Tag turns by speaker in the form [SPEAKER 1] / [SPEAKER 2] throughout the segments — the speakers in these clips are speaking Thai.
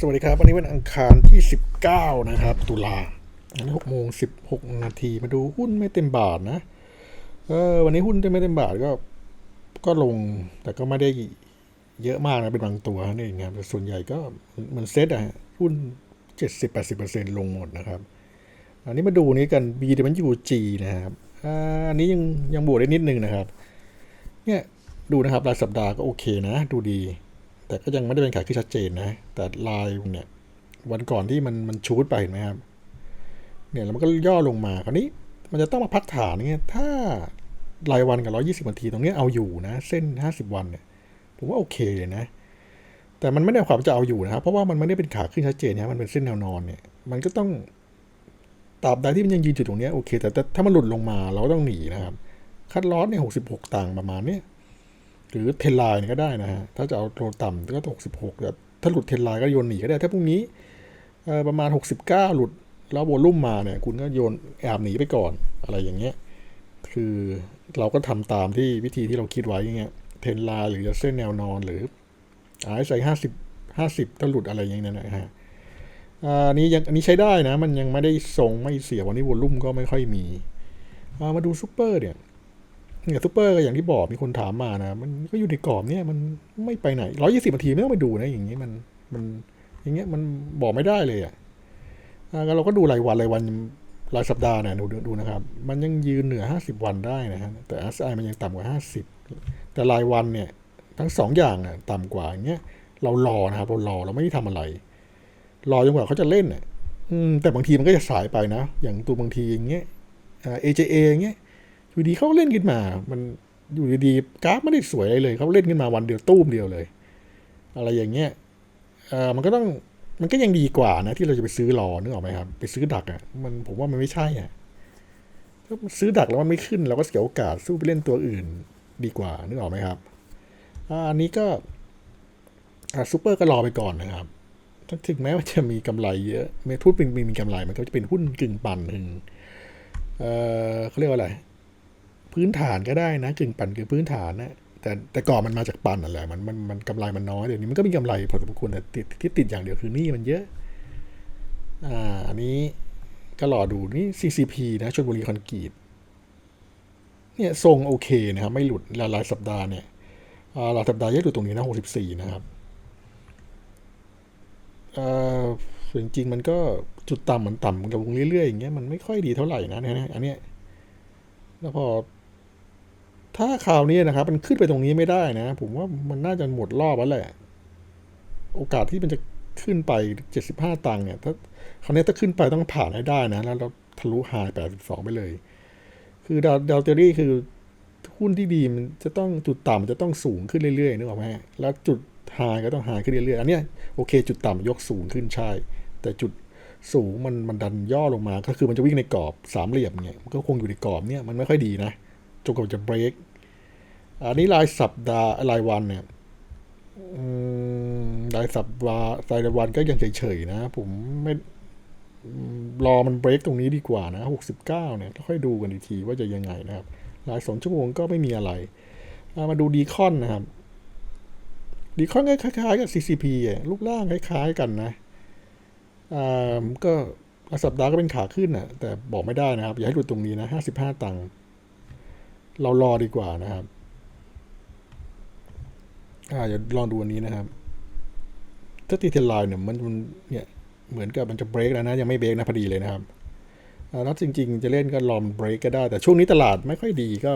[SPEAKER 1] สวัสดีครับ วันนี้วันอังคารที่ 19 นะครับ ตุลาหกโมงสิบหกนาทีมาดูหุ้นไม่เต็มบาทนะ เออ วันนี้หุ้นไม่เต็มบาทก็ ก็ลง แต่ก็ไม่ได้เยอะมากนะ เป็นบางตัวนั่นเองครับแต่ส่วนใหญ่ก็เหมันเซ็ตอะฮะหุ้น 70-80%ลงหมดนะครับ อันนี้มาดูนี้กัน B เดี๋ยวมัน UG นะครับอันนี้ยังยังบวกได้นิดนึงนะครับ เนี่ย ดูนะครับรายสัปดาห์ก็โอเคนะ ดูดี แต่ก็ยังไม่ได้เป็นขาขึ้นชัดเจนนะ แต่ลายเนี่ย วันก่อนที่มันมันชูดไปเห็นไหมครับ เนี่ยแล้วมันก็ย่อลงมา คราวนี้ มันจะต้องมาพักฐานเนี่ยถ้ารายวันกับ120นาทีตรงเนี้ยเอาอยู่นะ เส้น50วันเนี่ยผมว่าโอเคเลยนะ แต่มันไม่ได้ความจะเอาอยู่นะครับ เพราะว่ามันไม่ได้เป็นขาขึ้นชัดเจนนะมันเป็นเส้นแนวนอนเนี่ย มันก็ต้องตราบใดที่มันยังยืนจุดตรงเนี้ยโอเค แต่ถ้ามันหลุดลงมาเราก็ต้องหนีนะครับ คัดลอสเนี่ย66ตังประมาณเนี้ย หรือเทนไลน์ก็ได้นะฮะ ถ้าจะเอาโลต่ำก็ตกสิบหกแต่ถ้าหลุดเทนไลน์ก็โยนหนีก็ได้ ถ้าพรุ่งนี้เอ่อประมาณหกสิบเก้าหลุดแล้วโวลุ่มมาเนี่ย คุณก็โยนแอบหนีไปก่อนอะไรอย่างเงี้ย คือเราก็ทำตามที่วิธีที่เราคิดไว้อย่างเงี้ย เทนไลน์หรือจะเส้นแนวนอนหรืออาใส่ห้าสิบห้าสิบถ้าหลุดอะไรอย่างเงี้ยนะฮะอันนี้ยังอันนี้ใช้ได้นะ มันยังไม่ได้ทรงไม่เสียวันนี้โวลุ่มก็ไม่ค่อยมีอ่ามาดูซูเปอร์เนี่ย เนี่ยซูเปอร์ก็อย่างที่บอกมีคนถามมานะ มันก็อยู่ในกรอบเนี่ยมันไม่ไปไหนร้อยี่สิบนาทีไม่ต้องไปดูนะ อย่างนี้มันมันอย่างเงี้ยมันบอกไม่ได้เลยอะอ่าเราก็ดูรายวันรายวันรายสัปดาห์เนี่ยดูดูนะครับ มันยังยืนเหนือห้าสิบวันได้นะฮะแต่ RSI มันยังต่ำกว่าห้าสิบแต่รายวันเนี่ย ทั้งสองอย่างอะต่ำกว่าอย่างเงี้ยเรารอนะครับเรารอเราไม่ได้ทำอะไร รอจนกว่าเขาจะเล่นอะแต่บางทีมันก็จะสายไปนะ อย่างตัวบางทีอย่างเงี้ยเอ่า AJA อย่างเงี้ย อยู่ดีเขาเล่นขึ้นมา มันอยู่ดีๆกราฟไม่ได้สวยอะไรเลยเขาเล่นขึ้นมาวันเดียวตู้มเดียวเลย อะไรอย่างเงี้ยเออมันก็ต้องมันก็ยังดีกว่านะ ที่เราจะไปซื้อรอนึกออกไหมครับ ไปซื้อดักอะ่ะ มันผมว่ามันไม่ใช่อะถ้าซื้อดักแล้วมันไม่ขึ้นเราก็เสียโอกาสสู้ไปเล่นตัวอื่นดีกว่านึกออกไหมครับอันนี้ก็ซูเปอร์ก็รอไปก่อนนะครับถึงแม้ว่าจะมีกำไรเยอะเมทุนเป็นมีกำไรมันก็จะเป็นหุ้นกึ่งปั่นหนึ่งเออเขาเรียกว่าอะไร พื้นฐานก็ได้นะกึ่งปั่นคือพื้นฐานนะแต่แต่ก่อนมันมาจากปั่นนั่นแหละมันมันมันกำไรมันน้อยเดี๋ยวนี้มันก็มีกำไรพอสมควรแต่ติดที่ติดอย่างเดียวคือหนี่มันเยอะ อ่าอันนี้ก็รอดูนี่ CCP นะชลบุรีคอนกรีตเนี่ยทรงโอเคนะครับ ไม่หลุดรายรายสัปดาห์เนี่ยอ่ารายสัปดาห์แยกดูตรงนี้นะ64นะครับอ่าจริงมันก็จุดต่ำมันต่ำลงเรื่อยๆอย่างเงี้ยมันไม่ค่อยดีเท่าไหร่นะเนี่ยอันเนี้ยแล้วพอ ถ้าคราวนี้นะครับ มันขึ้นไปตรงนี้ไม่ได้นะ ผมว่ามันน่าจะหมดรอบแล้วแหละ โอกาสที่มันจะขึ้นไป 75 ตังค์เนี่ย ถ้าคราวนี้ถ้าขึ้นไปต้องผ่านให้ได้นะ แล้วเราทะลุหาย82 ไปเลย คือดาวดาวเทอรี่คือหุ้นที่ดีมันจะต้องจุดต่ำจะต้องสูงขึ้นเรื่อยๆนึกออกไหมแล้วจุดหายก็ต้องหายขึ้นเรื่อยๆ อันเนี้ยโอเค จุดต่ำยกสูงขึ้นใช่ แต่จุดสูงมันมันดันย่อลงมา ก็คือมันจะวิ่งในกรอบสามเหลี่ยมเนี่ยมันก็คงอยู่ในกรอบเนี่ยมันไม่ค่อยดีนะ จนกว่าจะเบรกอันนี้รายสัปดาห์รายวันเนี่ยรายสัปดาห์รายวันก็ยังเฉยๆนะ ผมไม่รอมันเบรกตรงนี้ดีกว่านะหกสิบเก้าเนี่ยค่อยดูกันอีกทีว่าจะยังไงนะครับ รายสองชั่วโมงก็ไม่มีอะไร มาดูดีคอนนะครับดีคอนก็คล้ายๆกับ CCP อะลูกล่างคล้ายๆกันนะอ่าก็สัปดาห์ก็เป็นขาขึ้นอะ แต่บอกไม่ได้นะครับ อย่าให้หลุดตรงนี้นะห้าสิบห้าตังค์ เรารอดีกว่านะครับ อ่าอย่าลองดูอันนี้นะครับ ถ้าตีเทนไลน์เนี่ยมันมันเนี่ยเหมือนกับมันจะเบรกแล้วนะ ยังไม่เบรกนะพอดีเลยนะครับแล้วจริง ๆ จะเล่นก็ลองเบรกก็ได้ แต่ช่วงนี้ตลาดไม่ค่อยดีก็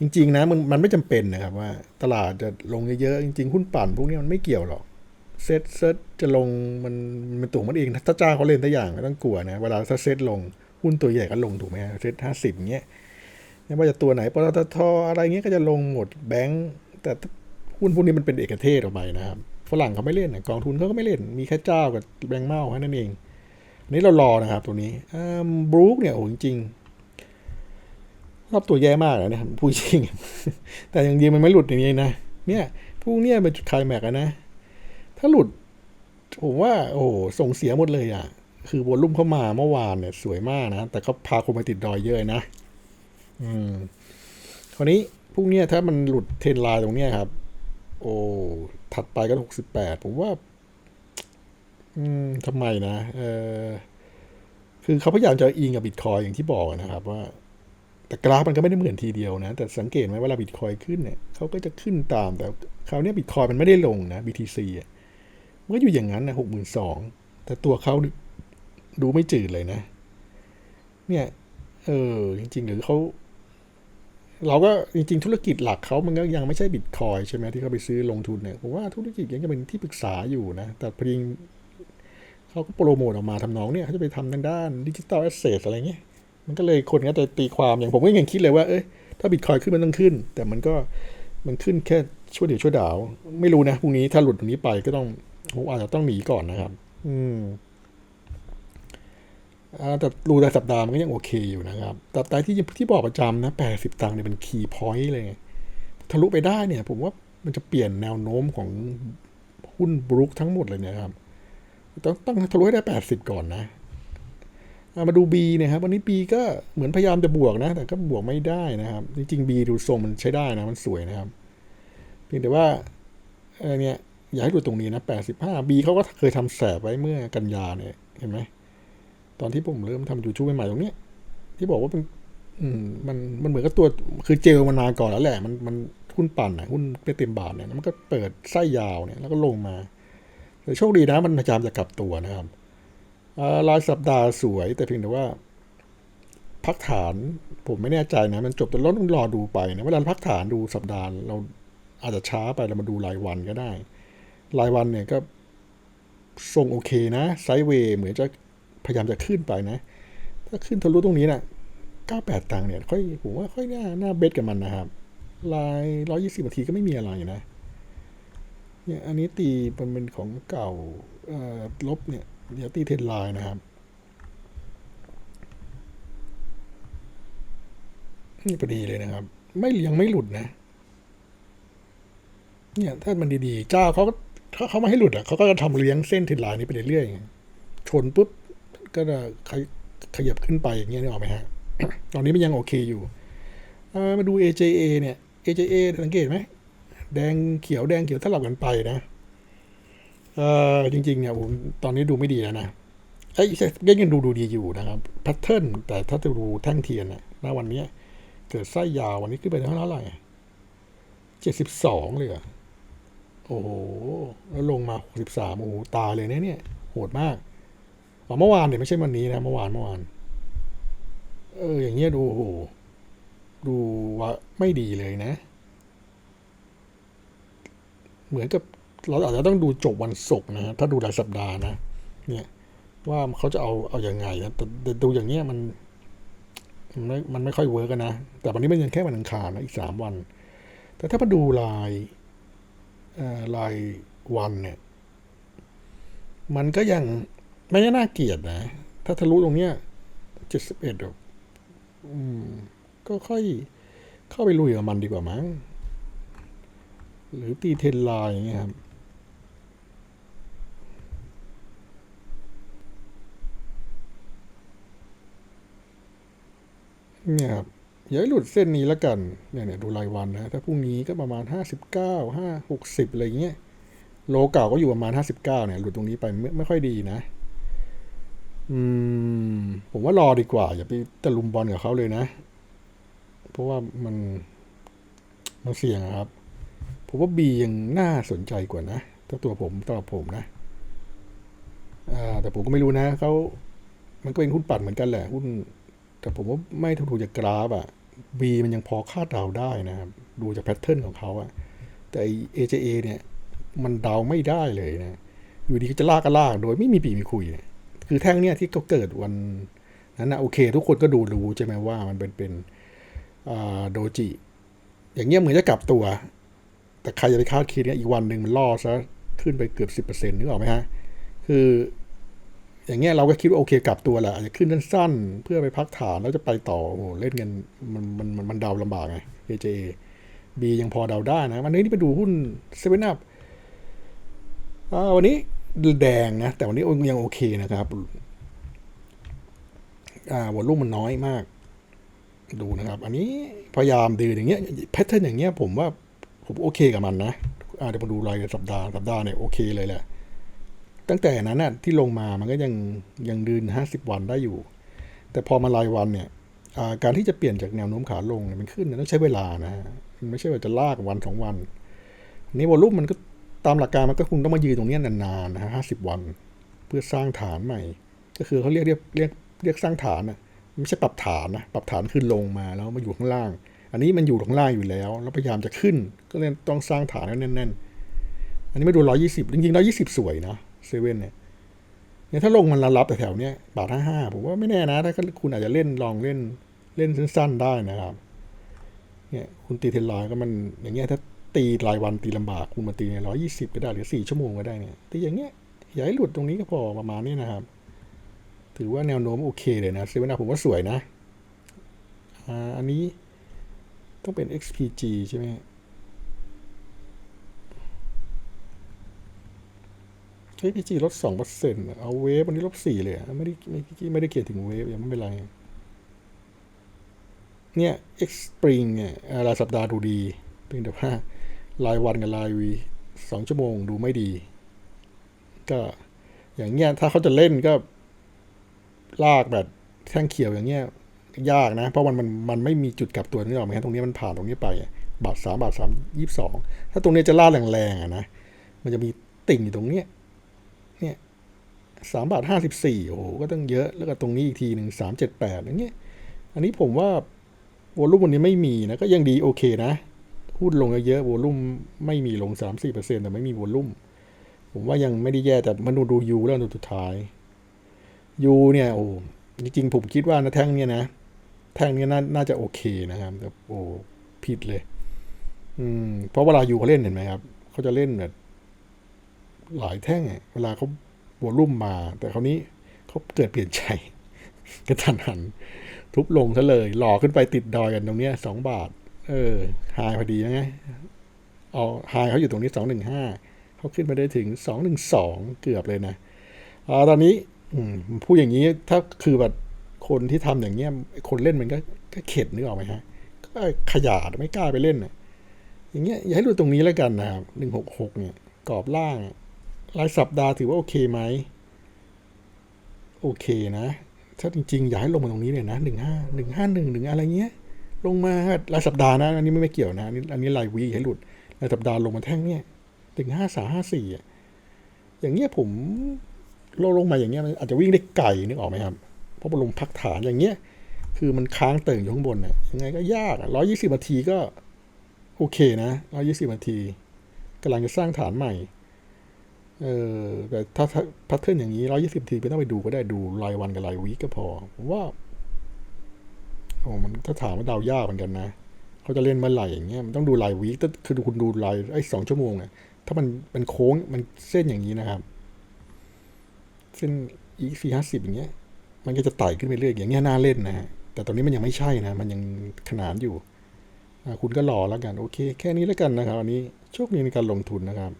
[SPEAKER 1] จริง ๆ นะมันมันไม่จำเป็นนะครับว่า ตลาดจะลงเยอะๆจริงๆหุ้นปั่นพวกนี้มันไม่เกี่ยวหรอกเซตเซตจะลงมันมันตัวมันเอง ถ้าเจ้าเขาเล่นตัวอย่างไม่ต้องกลัวนะ เวลาถ้าเซตลงหุ้นตัวใหญ่ก็ลงถูกไหมเซตห้าสิบเงี้ย ไม่ว่าจะตัวไหนปตทอะไรเงี้ยก็จะลงหมดแบงก์แต่หุ้นพวกนี้มันเป็นเอกเทศออกไปนะครับฝรั่งเขาไม่เล่นกองทุนเขาก็ไม่เล่นมีแค่เจ้ากับแบงก์เมาแค่นั้นเองอันนี้เรารอนะครับตัวนี้บรูคเนี่ยโอ้จริงรอบตัวแย่มากเลยนะพูดจริง แต่ยังดีมันไม่หลุดอย่างนี้นะเนี่ยพวกเนี้ยเป็นจุดคลายแม็กนะถ้าหลุดผมว่า โอ้ส่งเสียหมดเลยอะ คือวอลุ่มเข้ามาเมื่อวานเนี่ย สวยมากนะ แต่เขาพาคนมาติดดอยเยอะนะ อืมคราวนี้พวกเนี้ยถ้ามันหลุดเทรนไลน์ตรงเนี้ยครับ โอ้ถัดไปก็หกสิบแปดผมว่า อืมทำไมนะเออคือเขาพยายามจะอิงกับบิตคอยอย่างที่บอกนะครับ ว่า แต่กราฟมันก็ไม่ได้เหมือนทีเดียวนะ แต่สังเกตไหมเวลาบิตคอยขึ้นเนี่ยเขาก็จะขึ้นตาม แต่คราวนี้บิตคอยมันไม่ได้ลงนะ BTC อะมันก็อยู่อย่างนั้นนะหกหมื่นสองแต่ตัวเขาดูไม่จืดเลยนะ เนี่ย เออ จริง ๆ หรือเขา เราก็จริงๆ ธุรกิจหลักเขามันก็ยังไม่ใช่บิตคอยใช่ไหมที่เขาไปซื้อลงทุนเนี่ยผมว่าธุรกิจยังจะเป็นที่ปรึกษาอยู่นะ แต่พอดีเขาก็โปรโมทออกมาทำนองเนี่ยเขาจะไปทำทางด้านดิจิตอลแอสเซทอะไรเงี้ยมันก็เลยคนก็จะตีความอย่างผมก็ยังคิดเลยว่าเอ้ยถ้าบิตคอยขึ้นมันต้องขึ้น แต่มันก็มันขึ้นแค่ช่วเดียวช่วดาว ไม่รู้นะพรุ่งนี้ถ้าหลุดตรงนี้ไปก็ต้องผมอาจจะต้องหนีก่อนนะครับ อืม แต่ดูแต่สัปดาห์มันก็ยังโอเคอยู่นะครับแต่แต่ที่ที่บอกประจำนะแปดสิบตังค์เนี่ยเป็นคีย์พอยต์เลยทะลุไปได้เนี่ย ผมว่ามันจะเปลี่ยนแนวโน้มของหุ้นบรุกทั้งหมดเลยเนี่ยครับ ต้องต้องทะลุให้ได้แปดสิบก่อนนะมาดู B นี่ยครับวันนี้ B ก็เหมือนพยายามจะบวกนะ แต่ก็บวกไม่ได้นะครับ จริงๆ B ดูทรงมันใช้ได้นะ มันสวยนะครับ เพียงแต่ว่าเออเนี่ย อย่าให้ดูตรงนี้นะแปดสิบห้า B เขาก็เคยทำแสบไว้เมื่อกันยาเนี่ย เห็นไหม ตอนที่ผมเริ่มทำยูทูบใหม่ๆตรงเนี้ยที่บอกว่าเป็นอืมมันมันเหมือนกับตัวคือเจลมานานก่อนแล้วแหละ มันมันหุ้นปั่นนะหุ้นไม่เต็มบาทเนี่ยมันก็เปิดไส้ยาวเนี่ยแล้วก็ลงมาแต่โชคดีนะมันพยายามจะกลับตัวนะครับรายสัปดาห์สวย แต่เพียงแต่ว่า พักฐานผมไม่แน่ใจนะ มันจบแต่เราต้องรอดูไปนะเวลาพักฐานดูสัปดาห์เราอาจจะช้าไปเรามาดูรายวันก็ได้ รายวันเนี่ยก็ทรงโอเคนะ ไซด์เวย์เหมือนจะ พยายามจะขึ้นไปนะ ถ้าขึ้นทะลุตรงนี้นะ98 ตังค์เนี่ย ค่อยผมว่าค่อยหน่าหน่าเบสกับมันนะครับราย 120นาทีก็ไม่มีอะไรนะเนี่ยอันนี้ตีมันเป็นของเก่าลบเนี่ยเดี๋ยวตีเทนไลน์นะครับนี่พอดีเลยนะครับ ไม่ยังไม่หลุดนะ เนี่ย ถ้ามันดีๆ เจ้าเขาถ้าเขาไม่ให้หลุดอะเขาก็จะทำเลี้ยงเส้นเทนไลน์นี้ไปเรื่อยๆชนปุ๊บ ก็จะขยับขึ้นไปอย่างเงี้ยนึกออกไหมฮะ ตอนนี้มันยังโอเคอยู่ มาดู AJA เนี่ย AJA สังเกตไหม แดงเขียวแดงเขียวสลับกันไปนะเออจริง ๆ เนี่ยผมตอนนี้ดูไม่ดีแล้วนะไอ้ยังยังดูดูดีอยู่นะครับแพทเทิร์นแต่ถ้าจะดูแท่งเทียนนะณวันนี้เกิดไส้ยาววันนี้ขึ้นไปเท่าไหร่เจ็ดสิบสองเลยอโอ้โห แล้วลงมาหกสิบสามโอ้โห ตายเลยเนี่ยเนี่ย โหดมาก เมื่อวานเนี่ยไม่ใช่วันนี้นะเมื่อวานเมื่อวาน เออ อย่างเงี้ยดูโอ้โหดูว่าไม่ดีเลยนะ เหมือนกับเราอาจจะต้องดูจบวันศุกร์นะถ้าดูรายสัปดาห์นะ เนี่ยว่าเขาจะเอาเอาอย่างไงนะแต่ดูอย่างเงี้ยมันมันไม่มันไม่ค่อยเวิร์กนะ แต่วันนี้มันยังแค่วันอังคารนะอีกสามวัน แต่ถ้ามาดูรายรายวันเนี่ย มันก็ยัง ไม่ได้น่าเกลียดนะ ถ้าทะลุตรงเนี้ยเจ็ดสิบเอ็ดอืมก็ค่อยเข้าไปลุยกับมันดีกว่ามั้ง หรือตีเทนไลน์อย่างเงี้ยครับเนี่ยครับอย่าให้หลุดเส้นนี้แล้วกัน เนี่ยเนี่ยดูรายวันนะ ถ้าพรุ่งนี้ก็ประมาณห้าสิบเก้าห้าหกสิบอะไรเงี้ย โลเก่าก็อยู่ประมาณห้าสิบเก้าเนี่ย หลุดตรงนี้ไปไม่ไม่ค่อยดีนะ อืม ผมว่ารอดีกว่า อย่าไปตะลุมบอลกับเขาเลยนะ เพราะว่ามันมันเสี่ยงครับ ผมว่าบียังน่าสนใจกว่านะถ้าตัวผมสำหรับผมนะอ่าแต่ผมก็ไม่รู้นะเขามันก็เป็นหุ้นปัดเหมือนกันแหละหุ้น แต่ผมว่าไม่ถูกจากกราฟอะบีมันยังพอคาดเดาได้นะครับ ดูจากแพทเทิร์นของเขาอะแต่ AJA เนี่ย มันเดาไม่ได้เลยนะ อยู่ดีก็จะลากก็ลาก โดยไม่มีปีมีคุยเนี่ย คือแท่งเนี่ยที่เขาเกิดวันนั้นนะโอเค ทุกคนก็ดูรู้ใช่ไหมว่ามันเป็นเป็นโดจิ อย่างเงี้ยเหมือนจะกลับตัว แต่ใครจะไปคาดคิดเนี่ยอีกวันหนึ่งมันล่อซะขึ้นไปเกือบสิบเปอร์เซ็นต์นึกออกไหมฮะ คือ อย่างเงี้ยเราก็คิดว่าโอเคกลับตัวแหละอาจจะขึ้นสั้นๆเพื่อไปพักฐานแล้วจะไปต่อโอ้เล่นกันมันมันมันมันเดาลำบากไง AJA B ยังพอเดาได้นะ วันนี้ที่ไปดูหุ้นเซเว่นอัพวันนี้ แดงนะ แต่วันนี้ยังโอเคนะครับอ่าวอลลุ่มมันน้อยมาก ดูนะครับ อันนี้พยายามดือย่างเงี้ยแพทเทิร์นอย่างเงี้ยผมว่าผมโอเคกับมันนะอ่าเดี๋ยวมาดูรายสัปดาห์สัปดาห์เนี่ยโอเคเลยแหละ ตั้งแต่นั้นน่ะที่ลงมามันก็ยังยังดืนห้าสิบวันได้อยู่ แต่พอมารายวันเนี่ยการที่จะเปลี่ยนจากแนวโน้มขาลงเนี่ยมันขึ้นเนี่ยต้องใช้เวลานะฮะมันไม่ใช่ว่าจะลากวันสองวัน นี่วอลุ่มมันก็ ตามหลักการมันก็คงต้องมายืนตรงนี้นานๆนะฮะห้าสิบวัน เพื่อสร้างฐานใหม่ ก็คือเขาเรียกเรียกเรียกเรียกสร้างฐานนะไม่ใช่ปรับฐานนะปรับฐานขึ้นลงมาแล้วมาอยู่ข้างล่าง อันนี้มันอยู่ข้างล่างอยู่แล้ว แล้วพยายามจะขึ้น ก็เลยต้องสร้างฐานให้แน่นๆ อันนี้ไม่ดูร้อยี่สิบจริงๆร้อยี่สิบสวยนะเซเว่นเนี่ยเนี่ยถ้าลงมันระรับแต่แถวเนี้ยบาทห้าห้าผมว่าไม่แน่นะ ถ้าคุณอาจจะเล่นลองเล่นเล่นสั้นๆได้นะครับเนี่ยคุณตีเทนไลน์ก็มันอย่างเงี้ยถ้า ตีรายวันตีลำบากคุณมาตีในร้อยี่สิบก็ได้หรือสี่ชั่วโมงก็ได้เนี่ยตีอย่างเงี้ยอย่าให้หลุดตรงนี้ก็พอประมาณนี้นะครับ ถือว่าแนวโน้มโอเคเลยนะเซเว่นผมว่าสวยนะอ่าอันนี้ต้องเป็น XPG ใช่ไหม XPG ลดสองเปอร์เซ็นต์เอาเวฟวันนี้ลบสี่เลยอะไม่ได้ไม่ได้ไม่ได้เขียนถึงเวฟยังไม่เป็นไร เนี่ย X Spring เนี่ยรายสัปดาห์ดูดีเพียงแต่ว่า รายวันกับรายวีสองชั่วโมงดูไม่ดี ก็อย่างเงี้ยถ้าเขาจะเล่นก็ ลากแบบแท่งเขียวอย่างเงี้ย ยากนะ เพราะมันมันมันไม่มีจุดกลับตัวนี่หรอกไหมฮะตรงนี้มันผ่านตรงนี้ไป บาทสามบาทสามยี่สิบสองถ้าตรงนี้จะลากแรงๆอะนะมันจะมีติ่งอยู่ตรงเนี้ยเนี่ยสามบาทห้าสิบสี่โอ้โหก็ต้องเยอะแล้วก็ตรงนี้อีกทีหนึ่งสามเจ็ดแปดอย่างเงี้ย อันนี้ผมว่าวอลุ่มวันนี้ไม่มีนะก็ยังดีโอเคนะ หุ้นลงเยอะๆวอลุ่มไม่มีลงสามสี่เปอร์เซ็นแต่ไม่มีวอลุ่ม ผมว่ายังไม่ได้แย่แต่มันดูดูยูแล้วดูสุดท้ายยูเนี่ยโอ้จริงๆผมคิดว่านะแท่งเนี่ยนะ แท่งเนี้นาน่าจะโอเคนะครับแต่โอ้ผิดเลย อืมเพราะเวลายูเขาเล่นเห็นไหมครับเขาจะเล่นแบบหลายแท่งเวลาเขาวลลุ่มมา แต่คราวนี้เขาเกิดเปลี่ยนใจกระทันหัน ทุบลงซะเลย หล่อขึ้นไปติดดอยกันตรงเนี้ยสองบาท เออไฮพอดีไงเอาไฮเขาอยู่ตรงนี้สองหนึ่งห้าเขาขึ้นมาได้ถึงสองหนึ่งสองเกือบเลยนะอ่าตอนนี้พูดอย่างนี้ถ้าคือแบบคนที่ทำอย่างเงี้ยคนเล่นมันก็ก็เข็ดนึกออกไหมฮะ ก็ขยาดไม่กล้าไปเล่นนะอย่างเงี้ยอย่าให้ดูตรงนี้แล้วกันนะครับหนึ่งหกหกเนี่ยกรอบล่างรายสัปดาห์ถือว่าโอเคไหมโอเคนะ ถ้าจริงๆ อยากให้ลงมาตรงนี้เลยนะหนึ่งห้าหนึ่งห้าหนึ่งหนึ่งอะไรเงี้ย ลงมารายสัปดาห์นะ อันนี้ไม่ไม่เกี่ยวนะ อันนี้อันนี้รายวีให้หลุดรายสัปดาห์ลงมาแท่งเนี่ยถึงห้าสามห้าสี่อย่างเงี้ยผมลงลงมาอย่างเงี้ยมันอาจจะวิ่งได้ไกลนึกออกไหมครับ เพราะมันลงพักฐานอย่างเงี้ย คือมันค้างเติ่งอยู่ข้างบนน่ะยังไงก็ยากร้อยยี่สิบนาทีก็ โอเคนะร้อยี่สิบนาทีกำลังจะสร้างฐานใหม่เออแต่ถ้าพทเทิร์นอย่างนี้ร้อยี่สิบทีไม่ต้องไปดูก็ได้ดูรายวันกับรายวีก็พอว่า โอ้มันถ้าถามว่าดาวยากเหมือนกันนะเขาจะเล่นเมื่อไหร่อย่างเงี้ยมันต้องดูรายวีคคือคุณดูรายไอ้สองชั่วโมงเนี่ยถ้ามันเป็นโค้งมันเส้นอย่างนี้นะครับ เส้นอีสี่ห้าสิบอย่างเงี้ย มันก็จะไต่ขึ้นไปเรื่อยอย่างเงี้ยน่าเล่นนะฮะแต่ตอนนี้มันยังไม่ใช่นะ มันยังขนานอยู่คุณก็รอแล้วกัน โอเค แค่นี้แล้วกันนะครับ อันนี้โชคดีในการลงทุนนะครับ